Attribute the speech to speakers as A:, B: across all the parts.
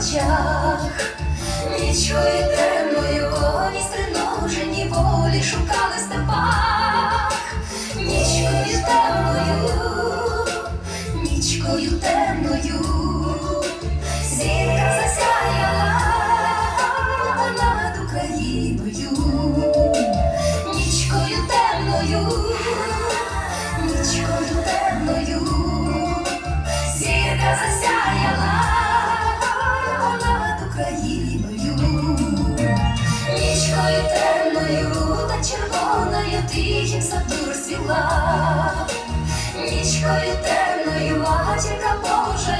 A: очах, нічкою темною коні стриножені волі шукали степах, нічкою темною, нічкою темною, зірка засяяла над Україною, нічкою темною, нічкою темною. Зірка засяяла над Україною, нічкою темною та червоною тихим саду розцвіла, нічкою темною матінка Божа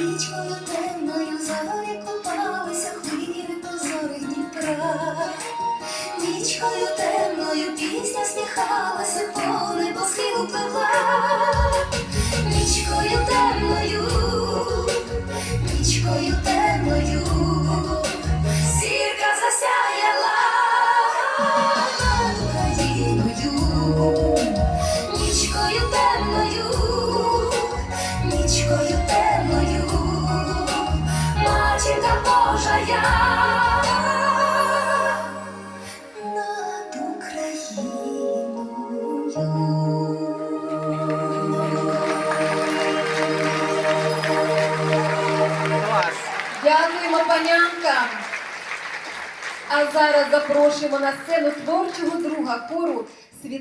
A: нічкою темною, зорі купалися хвилі прозорих Дніпра. Нічкою темною пісня сміхалася, по небо схилу пливла. Нічкою темною, нічкою темною, зірка засяяла над Україною. Нічкою темною, нічкою
B: Дякуємо панянкам. А зараз запрошуємо на сцену творчого друга хору